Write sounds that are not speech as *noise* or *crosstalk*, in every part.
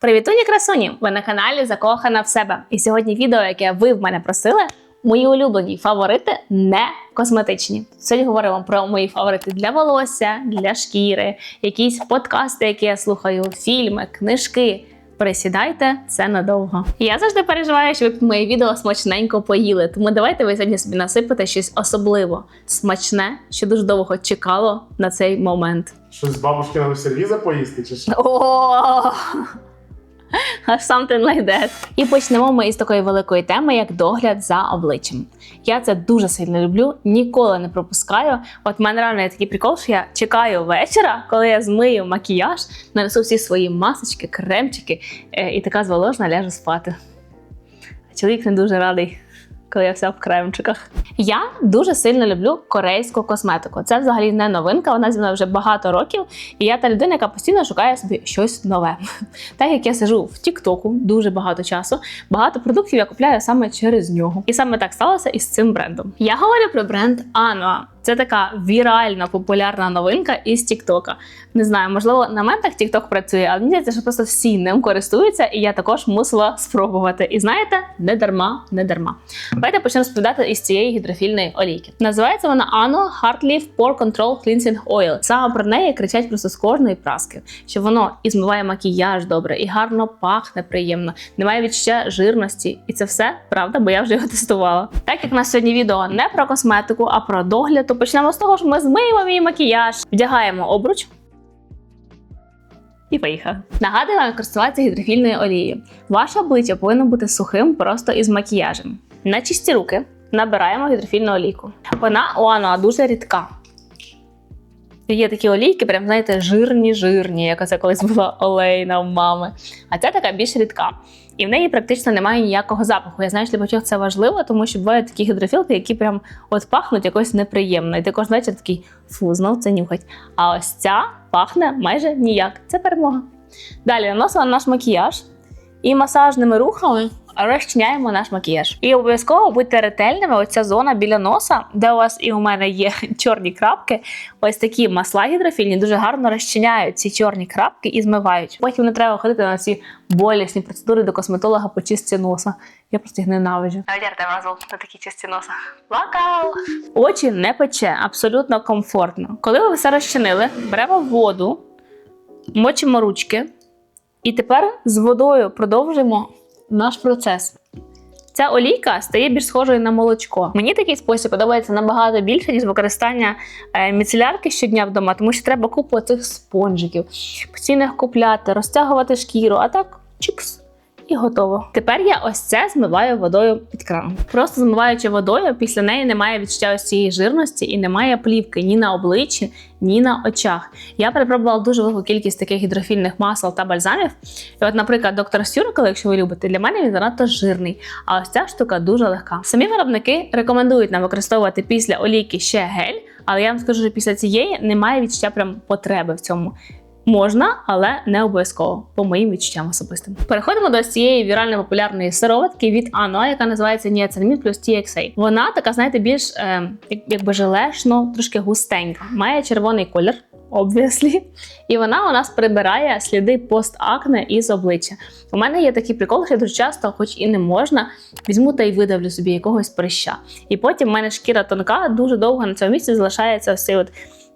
Привітуні красуні! Ви на каналі Закохана в себе. І сьогодні відео, яке ви в мене просили, мої улюблені фаворити не косметичні. Сьогодні говоримо про мої фаворити для волосся, для шкіри, якісь подкасти, які я слухаю, фільми, книжки. Присідайте, це надовго. Я завжди переживаю, що ви під моє відео смачненько поїли. Тому давайте ви сьогодні собі насипите щось особливо смачне, що дуже довго чекало на цей момент. Щось з бабушкиного сервіза поїсти чи що? О! *laughs* Something like that. І почнемо ми із такої великої теми, як догляд за обличчям. Я це дуже сильно люблю, ніколи не пропускаю. От в мене реально є такий прикол, що я чекаю вечора, коли я змию макіяж, нанесу всі свої масочки, кремчики е, і така зволожна ляжу спати. Чоловік не дуже радий. Коли я вся в кремчиках. Я дуже сильно люблю корейську косметику. Це взагалі не новинка, вона зі мною вже багато років. І я та людина, яка постійно шукає собі щось нове. *laughs* Так як я сижу в Тіктоку дуже багато часу, багато продуктів я купляю саме через нього. І саме так сталося із цим брендом. Я говорю про бренд Anua. Це така віральна популярна новинка із Тіктока. Не знаю, можливо, на мене так Тікток працює, але мені здається, що просто всі ним користуються, і я також мусила спробувати. І знаєте, не дарма, не дарма. Давайте почнемо розповідати із цієї гідрофільної олійки. Називається вона Anno Heart Leaf Pore Control Cleansing Oil. Саме про неї кричать просто з кожної праски, що воно і змиває макіяж добре, і гарно пахне приємно, немає відчуття жирності. І це все правда, бо я вже його тестувала. Так як у нас сьогодні відео не про косметику, а про догляд, почнемо з того, що ми змиємо мій макіяж, вдягаємо обруч. І поїхали. Нагадую вам користуватися гідрофільною олією. Ваше обличчя повинно бути сухим просто із макіяжем. На чисті руки набираємо гідрофільну олійку. Вона у Ануа дуже рідка. Є такі олійки, прям знаєте, жирні-жирні, як це колись була олейна в мами. А ця така більш рідка. І в неї практично немає ніякого запаху. Я знаю, що для багатьох це важливо, тому що бувають такі гідрофілки, які прям от пахнуть якось неприємно. І ти кожен вечір такий фу, знов це нюхать. А ось ця пахне майже ніяк. Це перемога. Далі наносила наш макіяж і масажними рухами розчиняємо наш макіяж. І обов'язково будьте ретельними. Оця зона біля носа, де у вас і у мене є *laughs* чорні крапки. Ось такі масла гідрофільні дуже гарно розчиняють ці чорні крапки і змивають. Потім не треба ходити на ці болісні процедури до косметолога по чистці носа. Я просто їх ненавиджу. Разом на такі чисті носа. Плакав! Очі не пече, абсолютно комфортно. Коли ви все розчинили, беремо воду, мочимо ручки, і тепер з водою продовжуємо наш процес. Ця олійка стає більш схожою на молочко. Мені такий спосіб подобається набагато більше, ніж використання е, міцелярки щодня вдома, тому що треба купу цих спонжиків, постійно їх купляти, розтягувати шкіру, а так чикс. І готово. Тепер я ось це змиваю водою під краном. Просто змиваючи водою, після неї немає відчуття ось цієї жирності і немає плівки ні на обличчі, ні на очах. Я перепробувала дуже велику кількість таких гідрофільних масел та бальзамів. І от, наприклад, доктор Сюркел, якщо ви любите, для мене він занадто жирний. А ось ця штука дуже легка. Самі виробники рекомендують нам використовувати після олійки ще гель, але я вам скажу, що після цієї немає відчуття прям потреби в цьому. Можна, але не обов'язково, по моїм відчуттям особистим. Переходимо до цієї вірально популярної сироватки від Anua, яка називається Niacinamide плюс TXA. Вона така, знаєте, більш е, якби желешно, трошки густенька. Має червоний колір, obviously. І вона у нас прибирає сліди постакне із обличчя. У мене є такий прикол, що дуже часто, хоч і не можна, візьму та й видавлю собі якогось прища. І потім в мене шкіра тонка, дуже довго на цьому місці залишається ось цей от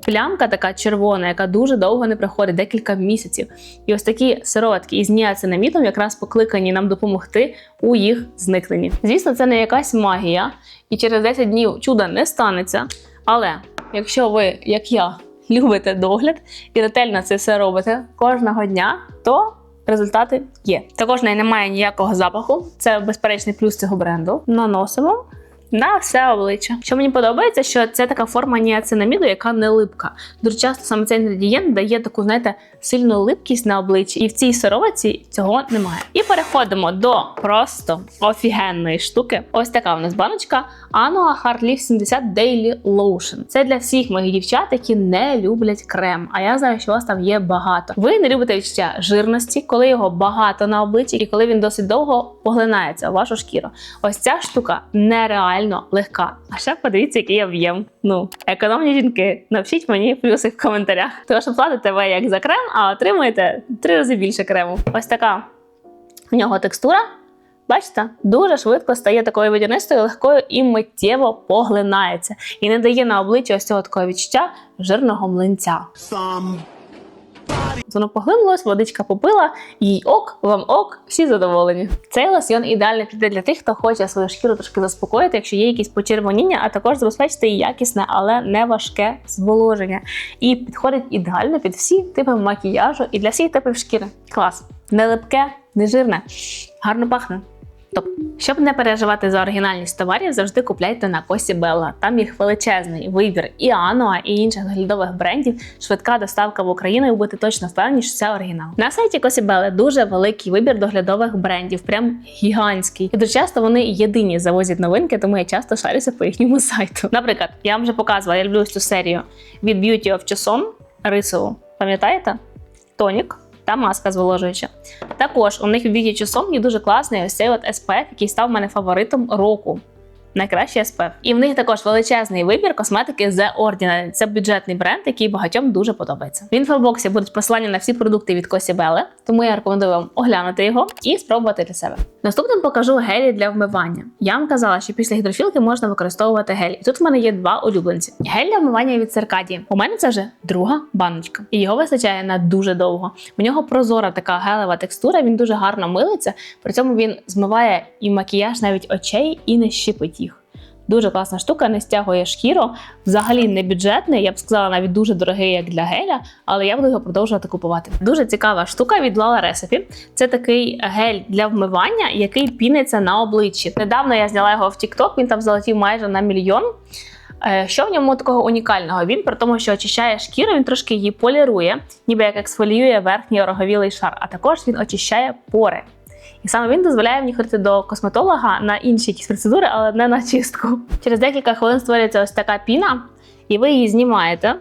плямка така червона, яка дуже довго не приходить, декілька місяців. І ось такі сироватки із ніацинамідом якраз покликані нам допомогти у їх зникненні. Звісно, це не якась магія, і через 10 днів чуда не станеться. Але якщо ви, як я, *laughs* любите догляд і ретельно це все робите кожного дня, то результати є. Також в немає ніякого запаху. Це безперечний плюс цього бренду. Наносимо. На все обличчя. Що мені подобається, що це така форма ніацинаміду, яка не липка. Дуже часто саме цей інгредієнт дає таку, знаєте, сильну липкість на обличчі, і в цій сировиці цього немає. І переходимо до просто офігенної штуки. Ось така у нас баночка Anua Heart Leaf 70 Daily Lotion. Це для всіх моїх дівчат, які не люблять крем. А я знаю, що у вас там є багато. Ви не любите відчуття жирності, коли його багато на обличчі, і коли він досить довго поглинається у вашу шкіру. Ось ця штука нереальна нереально легка. А ще подивіться, який об'єм. Ну, економні жінки, напишіть мені плюси в коментарях. Тому що платите ви як за крем, а отримуєте три рази більше крему. Ось така в нього текстура. Бачите, дуже швидко стає такою водянистою, легкою і миттєво поглинається. І не дає на обличчя ось цього такого відчуття жирного млинця. Воно поглинулось, водичка попила, їй ок, вам ок, всі задоволені. Цей лосьйон ідеально піде для тих, хто хоче свою шкіру трошки заспокоїти, якщо є якісь почервоніння, а також забезпечити її якісне, але не важке зволоження. І підходить ідеально під всі типи макіяжу і для всіх типів шкіри. Клас. Не липке, не жирне, гарно пахне. Топ. Щоб не переживати за оригінальність товарів, завжди купляйте на Косі Белла. Там їх величезний вибір і Ануа, і інших доглядових брендів, швидка доставка в Україну, і будете точно впевнені, що це оригінал. На сайті Косі Белли дуже великий вибір доглядових брендів, прям гігантський. І дуже часто вони єдині завозять новинки, тому я часто шарюся по їхньому сайту. Наприклад, я вам вже показувала, я люблю цю серію від Beauty of Chasson рисову. Пам'ятаєте? Тонік та маска зволожуюча. Також у них в біді часом є дуже класний ось цей от SPF, який став в мене фаворитом року. Найкращий SPF. І в них також величезний вибір косметики The Ordinary. Це бюджетний бренд, який багатьом дуже подобається. В інфобоксі будуть посилання на всі продукти від Косі Белли, тому я рекомендую вам оглянути його і спробувати для себе. Наступним покажу гелі для вмивання. Я вам казала, що після гідрофілки можна використовувати гель. І тут в мене є два улюбленці. Гель для вмивання від Циркадії. У мене це вже друга баночка, і його вистачає на дуже довго. У нього прозора така гелева текстура, він дуже гарно милиться. При цьому він змиває і макіяж навіть очей і не щипить їх. Дуже класна штука, не стягує шкіру. Взагалі не бюджетний, я б сказала, навіть дуже дорогий, як для геля, але я буду його продовжувати купувати. Дуже цікава штука від Lala Recipe. Це такий гель для вмивання, який піниться на обличчі. Недавно я зняла його в TikTok, він там залетів майже на мільйон. Е, Що в ньому такого унікального? Він при тому, що очищає шкіру, він трошки її полірує, ніби як ексфоліює верхній ороговілий шар, а також він очищає пори. І саме він дозволяє мені ходити до косметолога на інші якісь процедури, але не на чистку. Через декілька хвилин створюється ось така піна, і ви її знімаєте.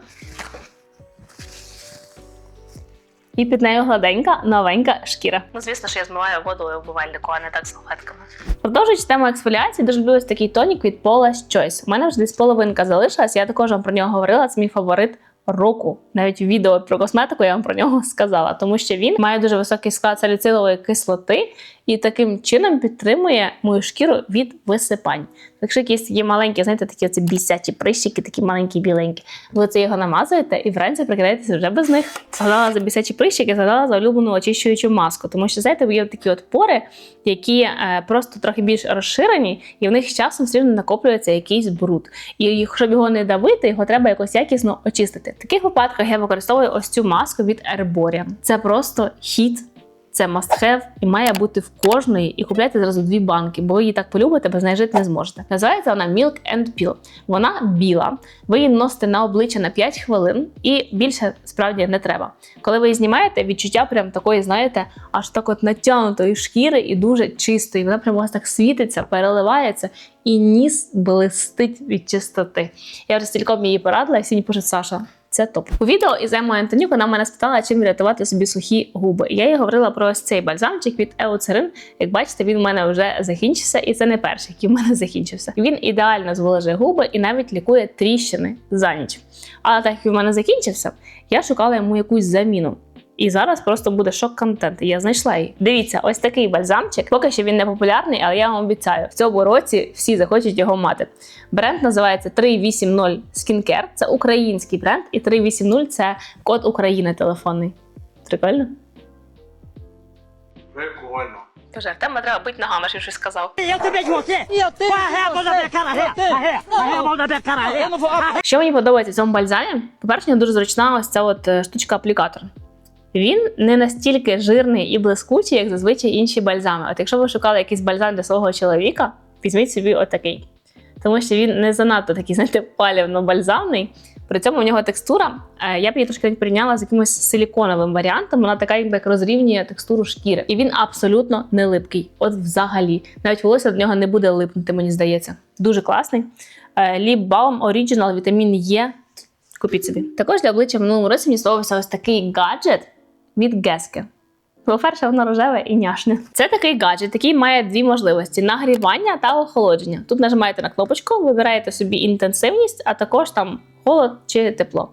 І під нею гладенька, новенька шкіра. Ну, звісно, що я змиваю водою в бувальнику, а не так салфетками. Продовжуючи тему ексфоліації, дуже люблю ось такий тонік від Paula's Choice. У мене вже десь половинка залишилась, я також вам про нього говорила. Це мій фаворит року. Навіть відео про косметику я вам про нього *laughs* сказала, тому що він має дуже високий склад саліцилової кислоти і таким чином підтримує мою шкіру від висипань. Якщо якісь є маленькі, знаєте, такі оці бісячі прищики, такі маленькі біленькі, ви це його намазуєте і вранці прикидаєтеся вже без них. Згадала за бісячі прищики, згадала за улюблену очищуючу маску, тому що знаєте, є такі от пори, які е, просто трохи більш розширені, і в них з часом все рівно накоплюється якийсь бруд. І щоб його не давити, його треба якось якісно очистити. Таких випадках я використовую ось цю маску від Herborian. Це просто хіт. Це must have і має бути в кожної, і купляйте зразу дві банки, бо ви її так полюбите, без неї жити не зможете. Називається вона Milk and Peel. Вона біла. Ви її носите на обличчя на 5 хвилин, і більше справді не треба. Коли ви її знімаєте, відчуття прям такої, знаєте, аж так от натягнутої шкіри і дуже чистої. Вона прямо вас так світиться, переливається, і ніс блистить від чистоти. Я вже стільком її порадила, і всі мені пишуть Саша. Це топ. У відео із Емою Антонюк вона мене спитала, чим врятувати собі сухі губи. Я їй говорила про ось цей бальзамчик від Еоцерин. Як бачите, він в мене вже закінчився, і це не перший, який в мене *laughs* закінчився. Він ідеально зволожує губи і навіть лікує тріщини за ніч. Але так як він в мене закінчився, я шукала йому якусь заміну. І зараз просто буде шок-контент. Я знайшла її. Дивіться, ось такий бальзамчик. Поки що він не популярний, але я вам обіцяю, в цьому році всі захочуть його мати. Бренд називається 380 Skincare. Це український бренд, і 380 це код України телефонний. Прикольно? Прикольно. Боже, Артема треба бити ногами, що щось сказав. Що мені подобається в цьому бальзамі? По-перше, дуже зручна ось ця от е, штучка-аплікатор. Він не настільки жирний і блискучий, як зазвичай інші бальзами. От якщо ви шукали якийсь бальзам для свого чоловіка, візьміть собі отакий. Тому що він не занадто такий, знаєте, палівно-бальзамний. При цьому у нього текстура, е, я б її трошки порівняла з якимось силіконовим варіантом. Вона така, як розрівнює текстуру шкіри. І він абсолютно не липкий. От взагалі. Навіть волосся до нього не буде липнути, мені здається. Дуже класний. Е, Lip Balm Original вітамін Е. Купіть собі. Також для обличчя в минулому році мені сподобався ось такий гаджет від Гески. По-перше, воно рожеве і няшне. Це такий гаджет, який має дві можливості: нагрівання та охолодження. Тут нажимаєте на кнопочку, вибираєте собі інтенсивність, а також там холод чи тепло.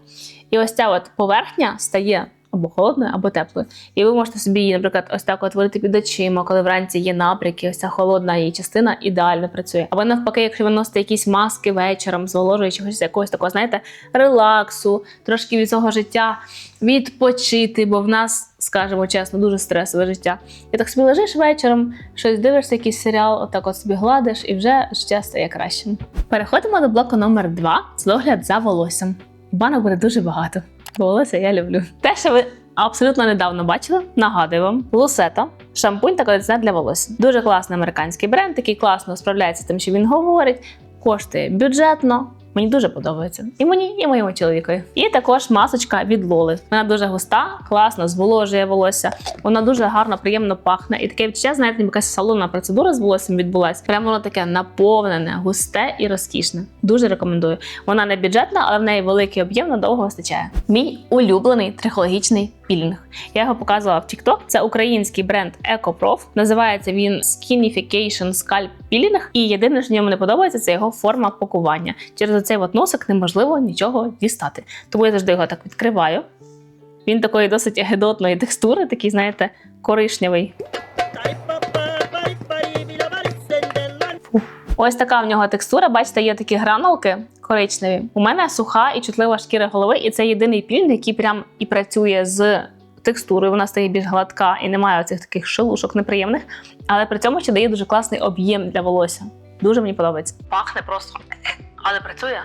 І ось ця от поверхня стає або холодною, або теплою. І ви можете собі її, наприклад, ось так от варити під очима, коли вранці є напряки, ось ця холодна її частина ідеально працює. Або навпаки, якщо ви носите якісь маски вечором, зволожуючи щось якогось такого, знаєте, релаксу, трошки від цього життя відпочити, бо в нас, скажімо чесно, дуже стресове життя. І так собі лежиш вечором, щось дивишся, якийсь серіал, отак от собі гладиш, і вже життя стає кращим. Переходимо до блоку номер 2 це догляд за волоссям. Банок буде дуже багато. Волосся я люблю. Те, що ви абсолютно недавно бачили, нагадую вам, Лусета, шампунь та кондиціонер для волосся. Дуже класний американський бренд, який класно справляється з тим, що він говорить, коштує бюджетно. Мені дуже подобається. І мені, і моєму чоловікові. І також масочка від Лоли. Вона дуже густа, класно зволожує волосся. Вона дуже гарно, приємно пахне. І таке відчуття, знаєте, якась салонна процедура з волоссям відбулася. Прямо воно таке наповнене, густе і розкішне. Дуже рекомендую. Вона не бюджетна, але в неї великий об'єм надовго вистачає. Мій улюблений трихологічний пілінг. Я його показувала в TikTok. Це український бренд EcoProf. Називається він Skinification Scalp Peeling. І єдине, що ньому не подобається, це його форма пакування. Через цей от носик неможливо нічого дістати. Тому я завжди його так відкриваю. Він такої досить гедотної текстури, такий, знаєте, коричневий. Ось така в нього текстура. Бачите, є такі гранулки коричневі. У мене суха і чутлива шкіра голови, і це єдиний пілінг, який прям і працює з текстурою. Вона стає більш гладка і немає оцих таких шелушок неприємних. Але при цьому ще дає дуже класний об'єм для волосся. Дуже мені подобається. Пахне просто, але працює.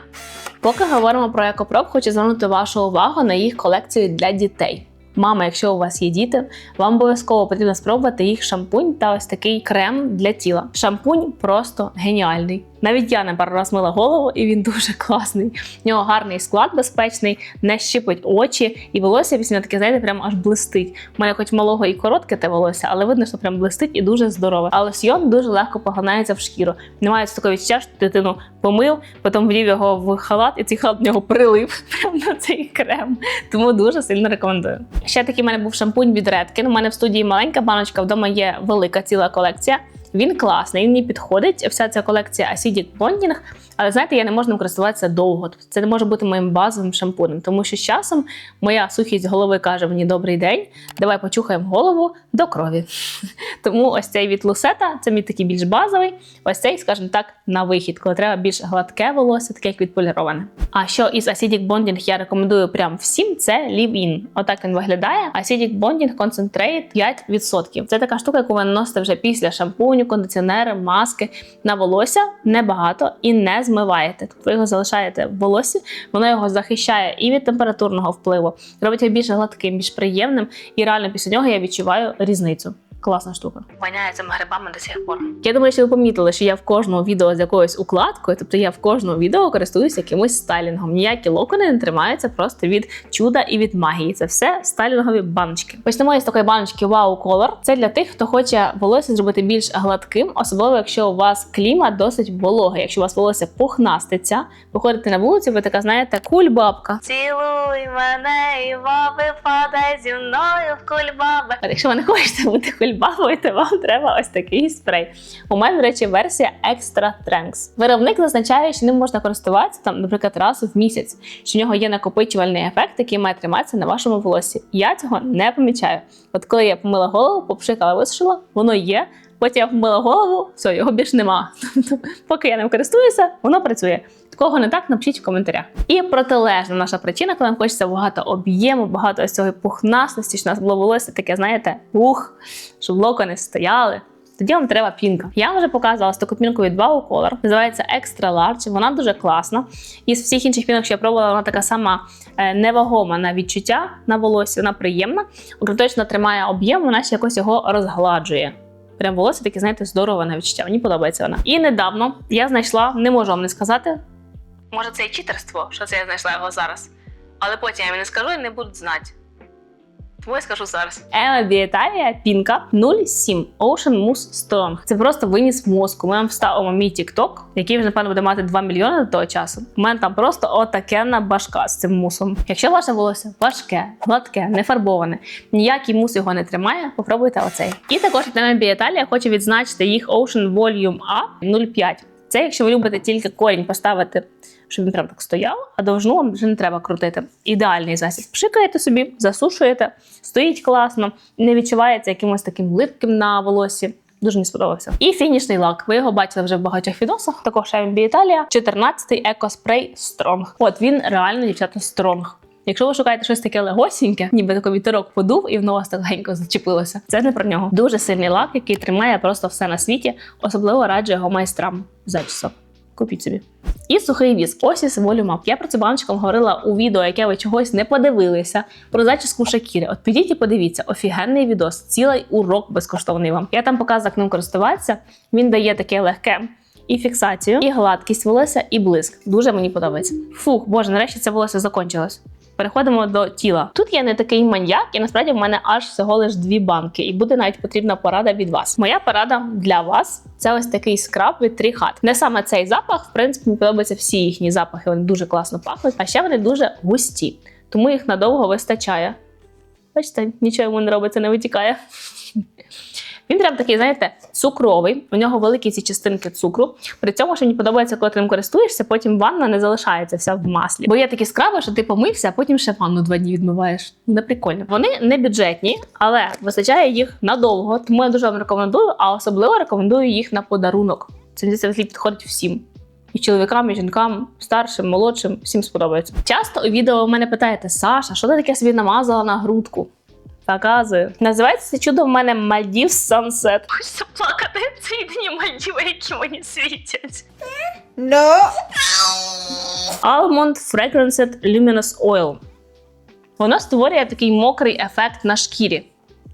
Поки говоримо про екопроп, хочу звернути вашу увагу на їх колекцію для дітей. Мама, якщо у вас є діти, вам обов'язково потрібно спробувати їх шампунь та ось такий крем для тіла. Шампунь просто геніальний. Навіть я не пару раз мила голову, і він дуже класний. В нього гарний склад, безпечний, не щипить очі, і волосся після таке, знаєте, прям аж блистить. У мене хоч малого і коротке те волосся, але видно, що прям блистить і дуже здорове. А лосьйон дуже легко поглинається в шкіру. Немає такого відчуття, що дитину помив, потім вдів його в халат, і цей халат в нього прилив *laughs* прямо на цей крем. Тому дуже сильно рекомендую. Ще такий в мене був шампунь від Redken. У мене в студії маленька баночка, вдома є велика ціла колекція. Він класний, він мені підходить. Вся ця колекція Acidic Bonding, але знаєте, я не можу ним користуватися довго. Тобто Це не може бути моїм базовим шампунем, тому що з часом моя сухість голови каже мені добрий день, давай почухаємо голову до крові. *laughs* Тому ось цей від Лусета, це мій такий більш базовий. Ось цей, скажімо так, на вихід, коли треба більш гладке волосся, таке як відполіроване. А що із Acidic Bonding я рекомендую прям всім, це Leave-In. Отак він виглядає. Acidic Bonding Concentrate 5%. Це така штука, яку ви наносите вже після шампуню, кондиціонери, маски на волосся небагато і не змиваєте. Тобто ви його залишаєте в волоссі, воно його захищає і від температурного впливу, робить його більш гладким, більш приємним. І реально після нього я відчуваю різницю. Класна штука. Воняє цими грибами до сих пор. Я думаю, що ви помітили, що я в кожному відео з якоюсь укладкою, тобто я в кожному відео користуюся якимось стайлінгом. Ніякі локони не тримаються просто від чуда і від магії. Це все стайлінгові баночки. Почнемо із такої баночки Wow Color. Це для тих, хто хоче волосся зробити більш гладким, особливо якщо у вас клімат досить вологий. Якщо у вас волосся пухнаститься, виходите на вулицю, ви така, знаєте, кульбабка. Цілуй мене, і випадай зі мною в кульбаби. А якщо ви не хочете бути то вам треба ось такий спрей. У мене, до речі, версія Extra Strength. Виробник зазначає, що ним можна користуватися там, наприклад, раз в місяць, що в нього є накопичувальний ефект, який має триматися на вашому волосі. Я цього не помічаю. От коли я помила голову, попшикала, висушила, воно є. Потім я помила голову, все, його більш нема. *laughs* Тобто, поки я ним користуюся, воно працює. Кого не так, напишіть в коментарях. І протилежна наша причина, коли нам хочеться багато об'єму, багато ось цього пухнастості, що у нас було волосся таке, знаєте, ух, щоб локони стояли. Тоді вам треба пінка. Я вже показувала таку пінку від Wow Color. Називається Extra Large. Вона дуже класна. Із всіх інших пінок, що я пробувала, вона така сама е, невагома на відчуття на волосі. Вона приємна. Окрім тримає об'єм, вона ще якось його розгладжує. Прям волосся таке, знаєте, здорово на відчуття. Мені подобається вона. І недавно я знайшла, не можу вам не сказати. Може, це і читерство, що це я знайшла його зараз. Але потім я їм не скажу і не будуть знати. Тому я скажу зараз. Ема Біеталія Пінка 07 Ocean Mousse Strong. Це просто виніс мозку. Ми вам вставимо мій TikTok, який вже напевно буде мати 2 мільйони до того часу. У мене там просто отакенна башка з цим мусом. Якщо ваше волосся важке, гладке, не фарбоване, ніякий мус його не тримає, попробуйте оцей. І також Ема Біеталія хочу відзначити їх Ocean Volume A 0,5. Це якщо ви любите тільки корінь поставити, щоб він прям так стояв, а довжину вам вже не треба крутити. Ідеальний засіб. Пшикаєте собі, засушуєте, стоїть класно, не відчувається якимось таким липким на волосі. Дуже мені сподобався. І фінішний лак. Ви його бачили вже в багатьох відосах. Також Italia, 14-й Eco Spray Strong. От він реально дівчата стронг. Якщо ви шукаєте щось таке легосіньке, ніби такий вітерок подув і воно вас так легенько зачепилося. Це не про нього. Дуже сильний лак, який тримає просто все на світі. Особливо раджу його майстрам зачісок. Купіть собі. І сухий віск. Ось із Volume. Я про це баночком говорила у відео, яке ви чогось не подивилися. Про зачіску Шакіри. От підіть і подивіться, офігенний відос, цілий урок безкоштовний вам. Я там показую, як ним користуватися. Він дає таке легке. І фіксацію, і гладкість волосся, і блиск. Дуже мені подобається. Фух, боже, нарешті це волосся закончилось. Переходимо до тіла. Тут я не такий маньяк, і насправді в мене аж всього лиш дві банки, і буде навіть потрібна порада від вас. Моя порада для вас це ось такий скраб від Tree Не саме цей запах, в принципі, мені подобаються всі їхні запахи. Вони дуже класно пахнуть, а ще вони дуже густі, тому їх надовго вистачає. Бачите, нічого йому не робиться, не витікає. Він прям такий, знаєте, цукровий. У нього великі ці частинки цукру. При цьому що мені подобається, коли ти ним користуєшся, потім ванна не залишається вся в маслі. Бо є такі скраби, що ти помився, а потім ще ванну два дні відмиваєш. Не прикольно. Вони не бюджетні, але вистачає їх надовго. Тому я дуже вам рекомендую, а особливо рекомендую їх на подарунок. Це здається, підходить всім. І чоловікам, і жінкам, старшим, молодшим, всім сподобається. Часто у відео мене питаєте, Саша, що ти таке собі намазала на грудку? Показую. Називається це чудо в мене Мальдів Sunset. Хочеться плакати. Це єдині Мальдіви, які мені світять. No. Almond Fragranced Luminous Oil. Воно створює такий мокрий ефект на шкірі.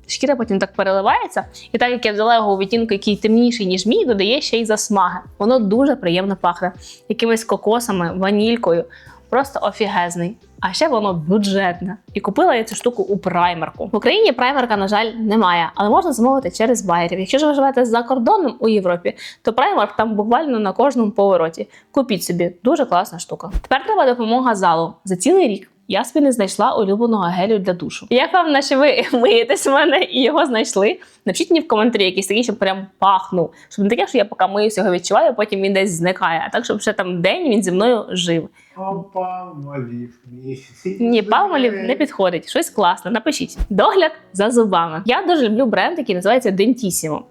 Шкіра потім так переливається, і так як я взяла його у відтінку, який темніший, ніж мій, додає ще й засмаги. Воно дуже приємно пахне якимись кокосами, ванількою. Просто офігезний. А ще воно бюджетне. І купила я цю штуку у праймерку. В Україні праймерка, на жаль, немає, але можна замовити через байерів. Якщо ж ви живете за кордоном у Європі, то праймерк там буквально на кожному повороті. Купіть собі, дуже класна штука. Тепер треба допомога залу за цілий рік. Я собі не знайшла улюбленого гелю для душу. Я певна, що ви миєтесь в мене і його знайшли. Напишіть мені в коментарі якийсь такий, щоб прям пахнув. Щоб не таке, що я поки миюсь, його відчуваю, потім він десь зникає. А так, щоб ще там день він зі мною жив. Опа, малів. Ні, палмолів не підходить. Щось класне. Напишіть. Догляд за зубами. Я дуже люблю бренд, який називається Dentissimo.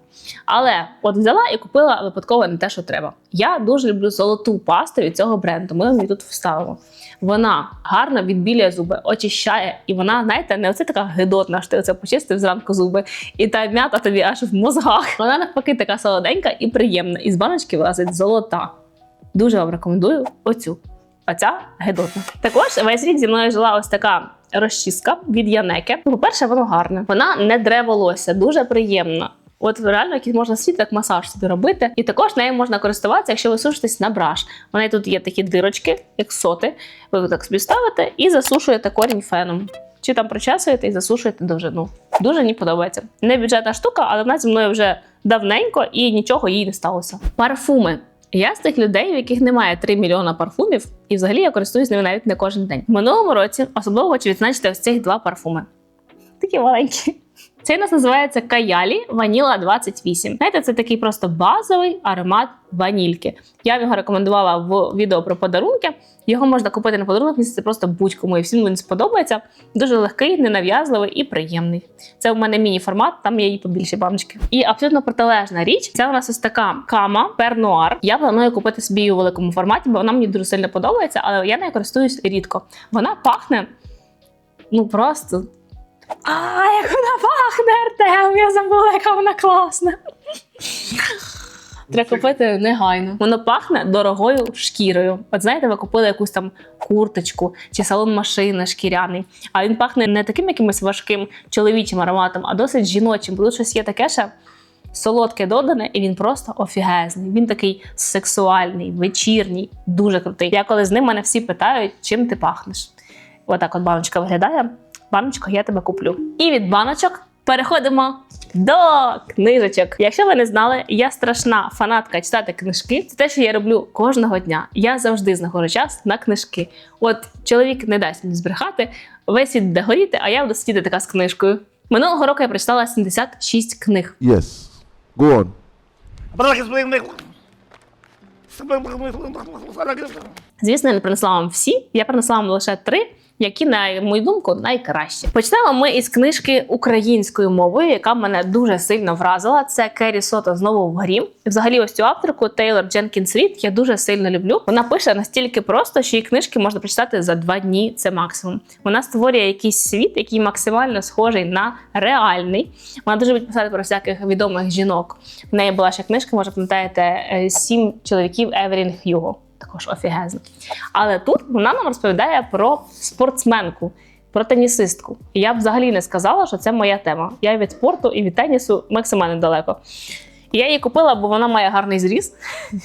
Але от взяла і купила випадково не те, що треба. Я дуже люблю золоту пасту від цього бренду. Ми її тут вставимо. Вона гарно відбілює зуби, очищає, і вона, знаєте, не оце така гидотна, що ти оце почистив зранку зуби, і та м'ята тобі аж в мозгах. Вона навпаки така солоденька і приємна. І з баночки вилазить золота. Дуже вам рекомендую оцю. Оця гидотна. Також весь рік зі мною жила ось така розчіска від Янеке. Ну, По-перше, воно гарне. Вона не дре волосся, дуже приємна. От реально якийсь можна сидіти, так масаж собі робити. І також нею можна користуватися, якщо ви сушитесь на браш. У неї тут є такі дирочки, як соти. Ви так собі ставите і засушуєте корінь феном. Чи там причесуєте і засушуєте довжину. Дуже мені подобається. Не бюджетна штука, але вона зі мною вже давненько і нічого їй не сталося. Парфуми. Я з тих людей, в яких немає 3 мільйона парфумів, і взагалі я користуюсь ними навіть не кожен день. В минулому році особливо хочу відзначити ось цих два парфуми. Такі маленькі. Цей у нас називається Каялі Ваніла 28. Знаєте, це такий просто базовий аромат ванільки. Я його рекомендувала в відео про подарунки. Його можна купити на подарунок, це просто будь-кому і всім він сподобається. Дуже легкий, ненав'язливий і приємний. Це у мене міні-формат, там є її побільші баночки. І абсолютно протилежна річ. Це у нас ось така кама пернуар. Я планую купити собі її у великому форматі, бо вона мені дуже сильно подобається, але я нею користуюсь рідко. Вона пахне ну просто. А, як вона пахне, Артем! Я забула, яка вона класна. Треба купити негайно. Воно пахне дорогою шкірою. От знаєте, ви купили якусь там курточку чи салон машини шкіряний. А він пахне не таким якимось важким чоловічим ароматом, а досить жіночим. Бо тут щось є таке ще солодке додане, і він просто офігезний. Він такий сексуальний, вечірній, дуже крутий. Я коли з ним мене всі питають, чим ти пахнеш. Отак от баночка виглядає. Баночку я тебе куплю. І від баночок переходимо до книжечок. Якщо ви не знали, я страшна фанатка читати книжки. Це те, що я роблю кожного дня. Я завжди знаходжу час на книжки. От чоловік не дасть мені збрехати, весь світ буде горіти, а я буду сидіти така з книжкою. Минулого року я прочитала 76 книг. Yes. Go on. Звісно, я не принесла вам всі, я принесла вам лише три. Які, на мою думку, найкращі. Почнемо ми із книжки українською мовою, яка мене дуже сильно вразила. Це Керрі Сото знову в грі. Взагалі, ось цю авторку Тейлор Дженкінс Рід я дуже сильно люблю. Вона пише настільки просто, що її книжки можна прочитати за два дні. Це максимум. Вона створює якийсь світ, який максимально схожий на реальний. Вона дуже любить писати про всяких відомих жінок. В неї була ще книжка, може пам'ятаєте, сім чоловіків Еверін Х'юго. Також офігезно. Але тут вона нам розповідає про спортсменку, про тенісистку. І я б взагалі не сказала, що це моя тема. Я від спорту і від тенісу максимально далеко. І я її купила, бо вона має гарний зріз. *laughs*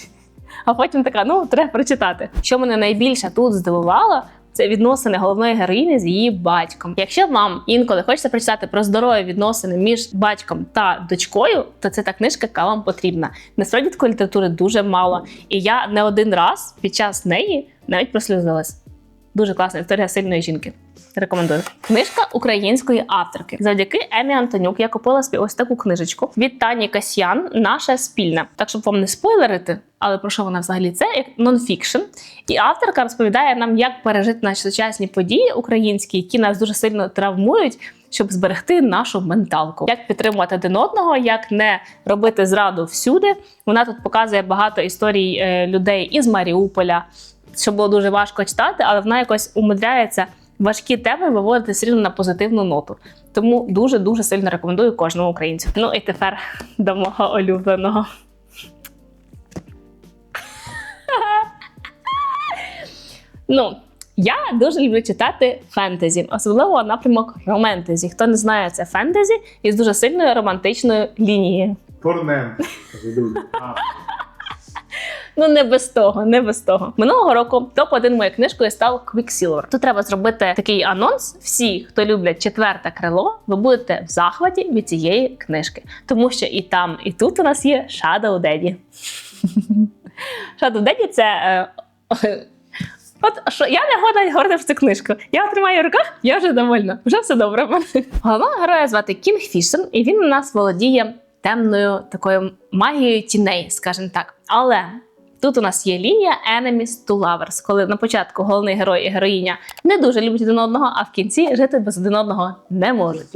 А потім така: ну, треба прочитати. Що мене найбільше тут здивувало, це відносини головної героїні з її батьком. Якщо вам інколи хочеться прочитати про здорові відносини між батьком та дочкою, то це та книжка, яка вам потрібна. Насправді такої літератури дуже мало. І я не один раз під час неї навіть прослюзилась. Дуже класна історія сильної жінки. Рекомендую. Книжка української авторки. Завдяки Емі Антонюк я купила собі ось таку книжечку від Тані Касьян, наша спільна. Так, щоб вам не спойлерити, але про що вона взагалі це? Як нонфікшн. І авторка розповідає нам, як пережити наші сучасні події українські, які нас дуже сильно травмують. Щоб зберегти нашу менталку, як підтримувати один одного, як не робити зраду всюди. Вона тут показує багато історій е, людей із Маріуполя, що було дуже важко читати, але вона якось умудряється важкі теми виводити все рівно на позитивну ноту. Тому дуже дуже сильно рекомендую кожному українцю. Ну і тепер до мого улюбленого. ну, я дуже люблю читати фентезі, особливо напрямок романтезі. Хто не знає, це фентезі із дуже сильною романтичною лінією. Порнем. Ну не без того, не без того. Минулого року топ-1 моєю книжкою став Quicksilver. Тут треба зробити такий анонс. Всі, хто люблять четверте крило, ви будете в захваті від цієї книжки, тому що і там, і тут у нас є Shadow Daddy. *laughs* Shadow Daddy – це. Е, *laughs* От що я не годна говорити про цю книжку. Я тримаю в руках, я вже довольна. Вже все добре. в. Головного героя звати Кінг Фішен, і він у нас володіє темною такою магією тіней, скажімо так. Але тут у нас є лінія Enemies to Lovers, коли на початку головний герой і героїня не дуже люблять один одного, а в кінці жити без один одного не можуть.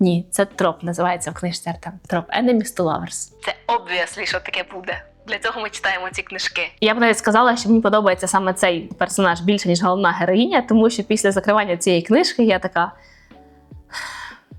Ні, це троп називається в книжці Артем. Троп Enemies to Lovers. Це obviously, що таке буде. Для цього ми читаємо ці книжки. Я б навіть сказала, що мені подобається саме цей персонаж більше, ніж головна героїня, тому що після закривання цієї книжки я така.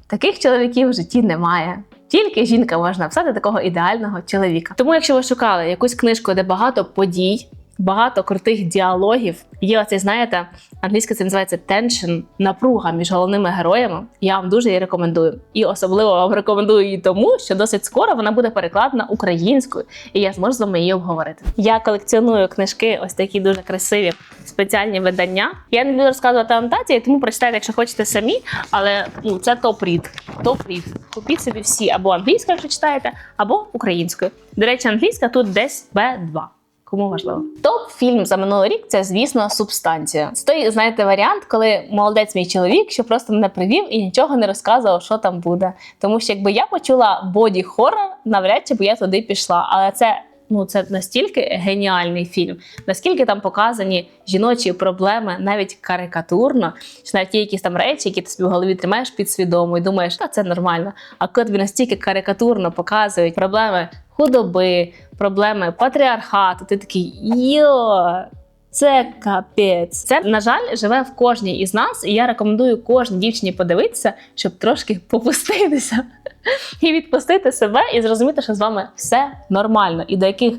Таких чоловіків в житті немає. Тільки жінка може написати такого ідеального чоловіка. Тому, якщо ви шукали якусь книжку, де багато подій, багато крутих діалогів, є оцей, знаєте, англійська це називається tension, напруга між головними героями. Я вам дуже її рекомендую. І особливо вам рекомендую її тому, що досить скоро вона буде перекладена українською, і я зможу з вами її обговорити. Я колекціоную книжки, ось такі дуже красиві спеціальні видання. Я не буду розказувати анотації, тому прочитайте, якщо хочете самі. Але ну це топ-рід. Топ-рід. Купіть собі всі або англійською, якщо читаєте, або українською. До речі, англійська тут десь Б2. Кому важливо? Топ-фільм за минулий рік це, звісно, субстанція. Це той, знаєте, варіант, коли молодець мій чоловік, що просто мене привів і нічого не розказував, що там буде. Тому що якби я почула боді хоррор, навряд чи б я туди пішла. Але це. Ну, це настільки геніальний фільм, наскільки там показані жіночі проблеми, навіть карикатурно, що навіть є якісь там речі, які ти собі в голові тримаєш підсвідомо і думаєш, та це нормально. А коли тобі настільки карикатурно показують проблеми худоби, проблеми патріархату, ти такий йо. Це капець. Це, на жаль, живе в кожній із нас, і я рекомендую кожній дівчині подивитися, щоб трошки попуститися *laughs* і відпустити себе, і зрозуміти, що з вами все нормально, і до яких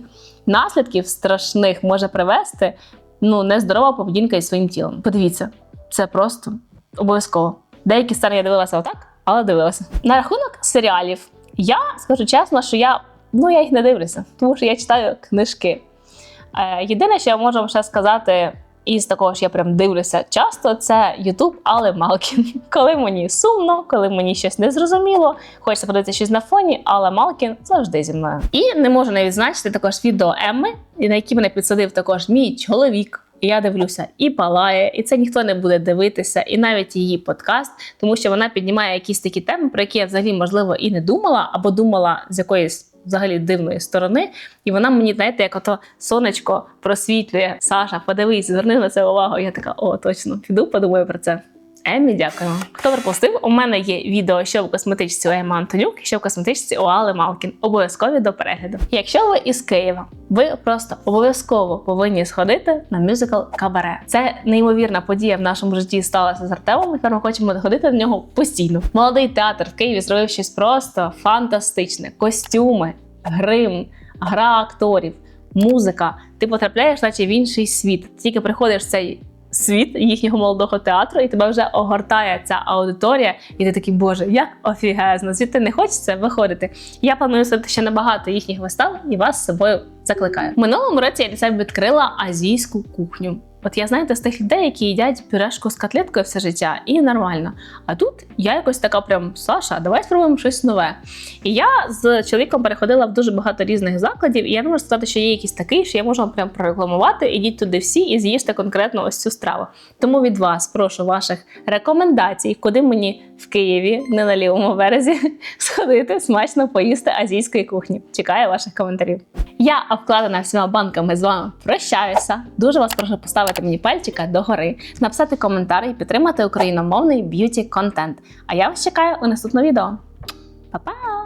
наслідків страшних може привести ну, нездорова поведінка із своїм тілом. Подивіться, це просто обов'язково. Деякі сцени я дивилася отак, але дивилася. На рахунок серіалів, я скажу чесно, що я ну я їх не дивлюся, тому що я читаю книжки. Е, Єдине, що я можу ще сказати із такого ж я прям дивлюся часто, це Ютуб, але Малкін. *laughs* Коли мені сумно, коли мені щось не зрозуміло, хочеться подивитися щось на фоні, але Малкін завжди зі мною. І не можу не відзначити також відео Емми, на які мене підсадив також мій чоловік. І я дивлюся і палає, і це ніхто не буде дивитися, і навіть її подкаст, тому що вона піднімає якісь такі теми, про які я взагалі можливо і не думала, або думала з якоїсь взагалі дивної сторони. І вона мені, знаєте, як ото сонечко просвітлює. Саша, подивись, зверни на це увагу. Я така, о, точно, піду, подумаю про це. Еммі, дякуємо. Хто пропустив? У мене є відео, що в косметичці у Еми Антонюк, що в косметичці у Али Малкін. Обов'язкові до перегляду. Якщо ви із Києва, ви просто обов'язково повинні сходити на мюзикл Кабаре. Це неймовірна подія в нашому житті сталася з Артемом. і Тепер ми хочемо ходити на нього постійно. Молодий театр в Києві зробив щось просто фантастичне: костюми, грим, гра акторів, музика. Ти потрапляєш, наче в інший світ. Тільки приходиш в цей світ їхнього молодого театру, і тебе вже огортає ця аудиторія, і ти такий, боже, як офігезно, звідти не хочеться виходити. Я планую сидіти ще набагато їхніх вистав і вас з собою закликаю. Минулому році я для себе відкрила азійську кухню. От я знаєте, з тих людей, які їдять пюрешку з котлеткою все життя, і нормально. А тут я якось така прям Саша, давай спробуємо щось нове. І я з чоловіком переходила в дуже багато різних закладів, і я не можу сказати, що є якийсь такий, що я можу вам прям прорекламувати. Ідіть туди всі і з'їжте конкретно ось цю страву. Тому від вас прошу ваших рекомендацій, куди мені в Києві, не на лівому березі, *laughs* сходити смачно поїсти азійської кухні. Чекаю ваших коментарів. Я обкладена всіма банками з вами прощаюся. Дуже вас прошу поставити поставити мені пальчика догори, написати коментар і підтримати україномовний б'юті контент. А я вас чекаю у наступному відео. Па-па!